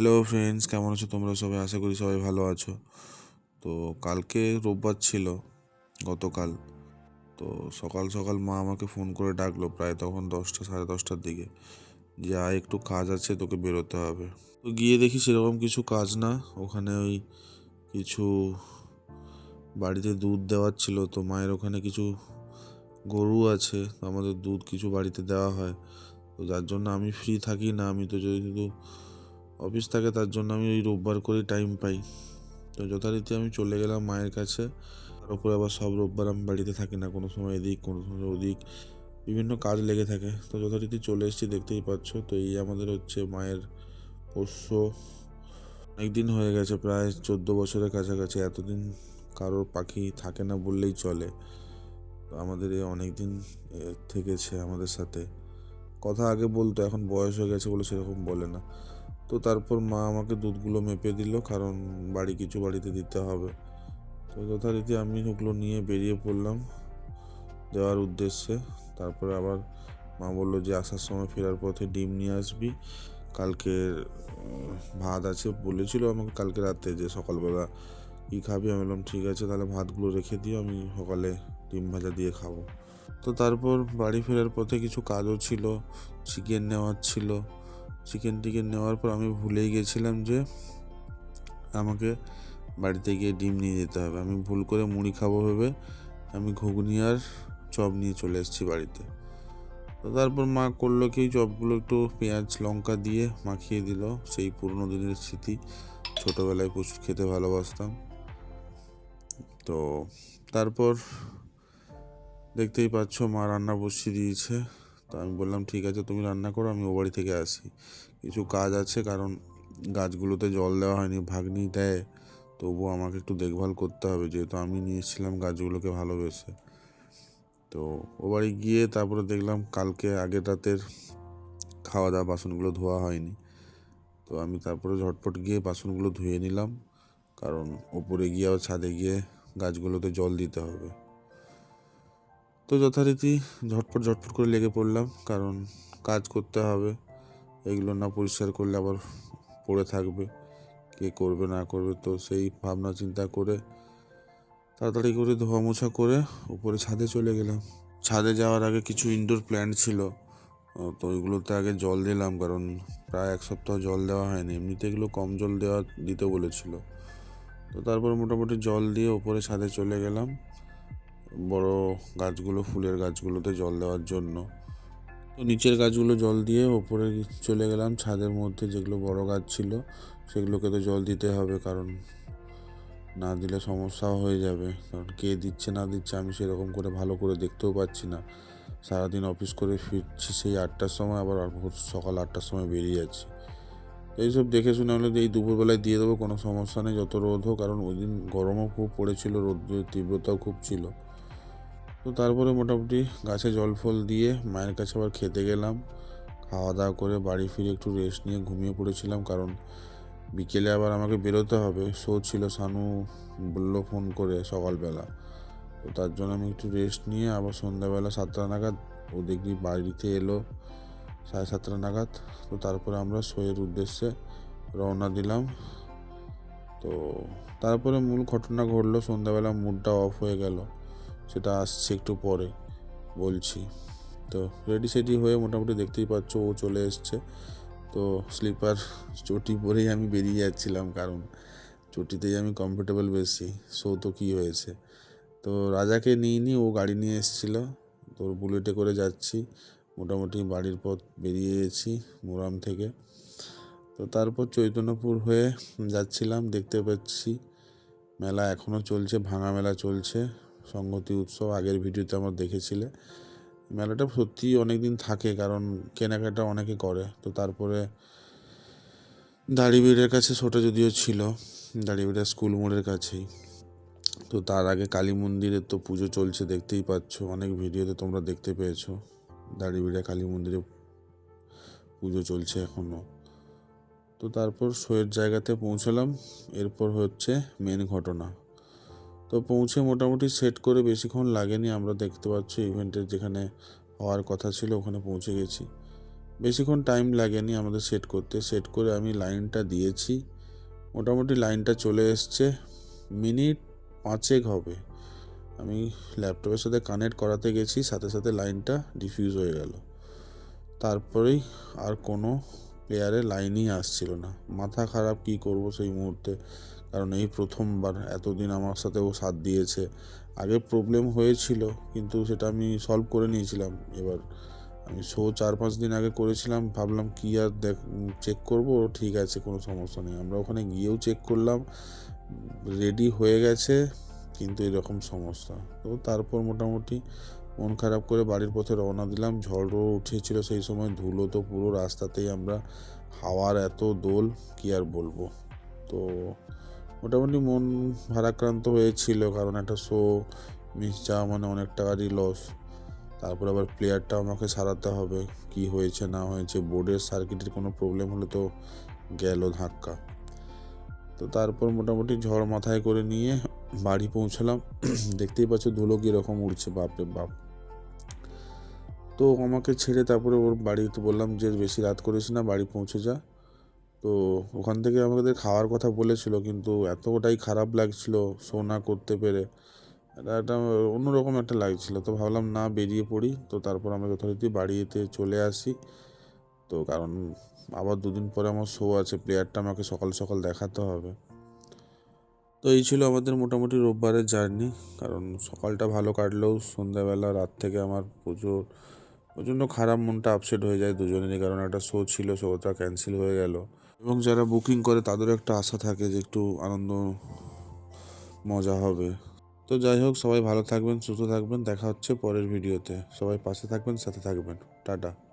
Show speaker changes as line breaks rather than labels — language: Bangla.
হ্যালো ফ্রেন্ডস কেমন আছো তোমরা সবাই? আশা করি সবাই ভালো আছো। তো কালকে রোববার ছিল, গতকাল। তো সকাল সকাল মা আমাকে ফোন করে ডাকলো, প্রায় তখন দশটা, সাড়ে দশটার দিকে। যে, আয়, একটু কাজ আছে, তোকে বেরোতে হবে। তো গিয়ে দেখি সেরকম কিছু কাজ না। ওখানে ওই কিছু বাড়িতে দুধ দেওয়ার ছিল। তো মায়ের ওখানে কিছু গরু আছে আমাদের দুধ কিছু বাড়িতে দেওয়া হয়। তো যার জন্য আমি ফ্রি থাকি না, আমি তো যেহেতু অফিস থাকে তার জন্য আমি ওই রোববার করেই টাইম পাই। তো যথারীতি আমি চলে গেলাম মায়ের কাছে। তার উপরে আবার সব রোববার আমি বাড়িতে থাকি না কোনো সময় এদিক কোনো সময় ওদিক বিভিন্ন কাজ লেগে থাকে। তো যথারীতি চলে এসেছি দেখতেই পাচ্ছ। তো এই আমাদের হচ্ছে মায়ের পোষ্য। অনেকদিন হয়ে গেছে প্রায় চোদ্দ বছরের কাছাকাছি। এতদিন কারোর পাখি থাকে না বললেই চলে। তো আমাদের এ, থেকেছে আমাদের সাথে। কথা আগে বলতো এখন বয়স হয়ে গেছে বলে সেরকম বলে না। তো তারপর মা আমাকে দুধগুলো মেপে দিল কারণ বাড়ি কিছু বাড়িতে দিতে হবে। তো যথারীতি আমি ওগুলো নিয়ে বেরিয়ে পড়লাম দেওয়ার উদ্দেশ্যে। তারপরে আবার মা বলল যে আসার সময় ফেরার পথে ডিম নিয়ে আসবি। কালকের উম, ভাত আছে বলেছিল আমাকে কালকে রাতে যে সকালবেলা কী খাবি? আমি বললাম ঠিক আছে তাহলে ভাতগুলো রেখে দিও আমি সকালে ডিম ভাজা দিয়ে খাব। তো তারপর বাড়ি ফেরার পথে কিছু কাজও ছিল চিকেন নেওয়ার ছিল। চিকেন টিকেন নেওয়ার পর আমি ভুলেই গেছিলাম যে আমাকে বাড়িতে গিয়ে ডিম নিয়ে যেতে হবে। আমি ভুল করে মুড়ি খাব ভেবে আমি ঘুগনি আর চপ নিয়ে চলে এসেছি বাড়িতে। তো তারপর মা করল কি, চপগুলো একটু পেঁয়াজ, লঙ্কা দিয়ে মাখিয়ে দিল। সেই পুরনো দিনের স্মৃতি, ছোটোবেলায় প্রচুর খেতে ভালোবাসতাম। তো তারপর দেখতেই পাচ্ছ মা রান্না বসিয়ে দিয়েছে। তো আমি বললাম, ঠিক আছে, তুমি রান্না করো, আমি ও বাড়ি থেকে আসি। কিছু কাজ আছে, কারণ গাছগুলোতে জল দেওয়া হয়নি, ভাগ্নি দেয়। তবুও আমাকে একটু দেখভাল করতে হবে, যেহেতু আমি নিয়েছিলাম গাছগুলোকে ভালোবেসে। তো ও বাড়ি গিয়ে তারপরে দেখলাম কালকে আগের রাতের খাওয়া দাওয়া বাসনগুলো ধোয়া হয়নি। তো আমি তারপরে ঝটপট গিয়ে বাসনগুলো ধুয়ে নিলাম, কারণ ওপরে গিয়ে আবার ছাদে গিয়ে গাছগুলোতে জল দিতে হবে। তো যথারীতি ঝটপট ঝটপট করে লেগে পড়লাম, কারণ কাজ করতে হবে। এগুলো না পরিষ্কার করলে আবার পড়ে থাকবে, কে করবে, না করবে। তো সেই ভাবনা, চিন্তা করে তাড়াতাড়ি করে ধোয়া মোছা করে উপরে ছাদে চলে গেলাম। ছাদে যাওয়ার আগে কিছু ইনডোর প্ল্যান্ট ছিল তো ওইগুলোতে আগে জল দিলাম, কারণ প্রায় এক সপ্তাহ জল দেওয়া হয়নি। এমনিতে এগুলো কম জল দেওয়া দিতে বলেছিল। তো তারপর মোটামুটি জল দিয়ে ওপরে ছাদে চলে গেলাম। বড় গাছগুলো, ফুলের গাছগুলোতে জল দেওয়ার জন্য। তো নিচের গাছগুলো জল দিয়ে ওপরে চলে গেলাম। ছাদের মধ্যে যেগুলো বড় গাছ ছিল, সেগুলোকে তো জল দিতে হবে, কারণ না দিলে সমস্যাও হয়ে যাবে। কারণ কে দিচ্ছে, না দিচ্ছে, আমি সেরকম করে ভালো করে দেখতেও পাচ্ছি না। সারাদিন অফিস করে ফিরছি সেই আটটার সময়, আবার সকাল আটটার সময় বেরিয়ে যাচ্ছি। এইসব দেখে শুনে হলে এই দুপুরবেলায় দিয়ে দেবো, কোনো সমস্যা নেই, যত রোদ হোক। কারণ ওই দিন গরমও খুব পড়েছিল রোদের তীব্রতাও খুব ছিল। তো তারপরে মোটামুটি গাছে জল ফল দিয়ে মায়ের কাছে আবার খেতে গেলাম। খাওয়া দাওয়া করে বাড়ি ফিরে একটু রেস্ট নিয়ে ঘুমিয়ে পড়েছিলাম কারণ বিকেলে আবার আমাকে বেরোতে হবে। শো ছিল সানু বলল ফোন করে সকালবেলা। তো তার জন্য আমি একটু রেস্ট নিয়ে আবার সন্ধ্যাবেলা সাতটা নাগাদ ও দেখি বাড়িতে এলো সাড়ে সাতটা নাগাদ। তো তারপরে আমরা শোয়ের উদ্দেশ্যে রওনা দিলাম। তো তারপরে মূল ঘটনা ঘটলো, সন্ধ্যাবেলা মুডটা অফ হয়ে গেল। সেটা আসছে একটু পরে, বলছি। তো রেডি সেডি হয়ে মোটামুটি দেখতেই পাচ্ছ ও চলে এসছে। তো স্লিপার চটি পরেই আমি বেরিয়ে যাচ্ছিলাম, কারণ চটিতেই আমি কমফোর্টেবল বেশি। শো তো কী হয়েছে? তো রাজাকে নিয়ে নি ও গাড়ি নিয়ে এসেছিল। তোর বুলেটে করে যাচ্ছি। মোটামুটি বাড়ির পথ বেরিয়ে গেছি মোরাম থেকে। তো তারপর চৈতন্যপুর হয়ে যাচ্ছিলাম, দেখতে পাচ্ছি মেলা এখনও চলছে, ভাঙা মেলা চলছে। সংগতি উৎসব আগের ভিডিওতে আমরা দেখেছিলে। মেলাটা সত্যিই অনেক দিন থাকে, কারণ কেনাকাটা অনেকে করে। তো তারপরে দাড়িবিড়ের কাছে শোটা যদিও ছিল দাড়িবিড়া স্কুল মোড়ের কাছেই। তো তার আগে কালী মন্দিরের তো পুজো চলছে, দেখতেই পাচ্ছ, অনেক ভিডিওতে তোমরা দেখতে পেয়েছ। দাড়িবিড়া কালী মন্দিরে পুজো চলছে এখনও তো তারপর শোয়ের জায়গাতে পৌঁছলাম, এরপর হচ্ছে মেন ঘটনা। তো পৌঁছে মোটামুটি সেট করে বেশিক্ষণ লাগেনি। আমরা দেখতে পাচ্ছি ইভেন্টের যেখানে হওয়ার কথা ছিল ওখানে পৌঁছে গেছি। বেশিক্ষণ টাইম লাগেনি আমাদের সেট করতে। সেট করে আমি লাইনটা দিয়েছি। মোটামুটি লাইনটা চলে এসছে। মিনিট পাঁচেক হবে। আমি ল্যাপটপের সাথে কানেক্ট করাতে গেছি, সাথে সাথে লাইনটা ডিফিউজ হয়ে গেল। তারপরেই আর কোনো প্লেয়ারে লাইনই আসছিল না। মাথা খারাপ কি করব সেই মুহূর্তে? কারণ এই প্রথমবার এতদিন আমার সাথে ও সাথ দিয়েছে। আগে প্রবলেম হয়েছিল, কিন্তু সেটা আমি সলভ করে নিয়েছিলাম। এবার আমি শো চার পাঁচ দিন আগে করেছিলাম, ভাবলাম কি আর দেখ চেক করব, ঠিক আছে, কোনো সমস্যা নেই। আমরা ওখানে গিয়েও চেক করলাম রেডি হয়ে গেছে, কিন্তু এরকম সমস্যা। তো তারপর মোটামুটি মন খারাপ করে বাড়ির পথে রওনা দিলাম। ঝড়ও উঠেছিল সেই সময়। ধুলো তো পুরো রাস্তাতেই আমরা হাওয়ার এত দোল, কি আর বলব? তো মোটামুটি মন ভারাক্রান্ত হয়েছিল কারণ একটা শো মিস যাওয়া মানে অনেক টাকারই লস তারপর আবার প্লেয়ারটা আমাকে সারাতে হবে, কি হয়েছে, না হয়েছে। বোর্ডের সার্কিটের কোনো প্রবলেম হলে তো গেল ধাক্কা। তো তারপর মোটামুটি ঝড় মাথায় করে নিয়ে বাড়ি পৌঁছলাম। দেখতেই পাচ্ছ ধুলো কীরকম উড়ছে, বাপরে বাপ। তো আমাকে ছেড়ে তারপরে ওর বাড়িতে বললাম যে বেশি রাত করিস না, বাড়ি পৌঁছে যা। তো ওখান থেকে আমাদের খাওয়ার কথা বলেছিল, কিন্তু এতটাই খারাপ লাগছিল শো না করতে পেরে। একটা অন্যরকম একটা লাগছিল। তো ভাবলাম না, বেরিয়ে পড়ি। তো তারপর আমরা যথারীতি বাড়িতে চলে আসি। তো কারণ আবার দুদিন পরে আমার শো আছে, প্লেয়ারটা আমাকে সকাল সকাল দেখাতে হবে। তো এই ছিল আমাদের মোটামুটি রোববারের জার্নি। কারণ সকালটা ভালো কাটলেও সন্ধ্যাবেলা, রাত থেকে আমার প্রচুর প্রচণ্ড খারাপ মনটা আপসেট হয়ে যায় দুজনেরই, কারণ একটা শো ছিল শোটা ক্যান্সেল হয়ে গেল। এবং যারা বুকিং করে তাদেরও একটা আশা থাকে যে একটু আনন্দ, মজা হবে। তো যাই হোক, সবাই ভালো থাকবেন, সুস্থ থাকবেন, দেখা হচ্ছে পরের ভিডিওতে সবাই পাশে থাকবেন, সাথে থাকবেন। টাটা।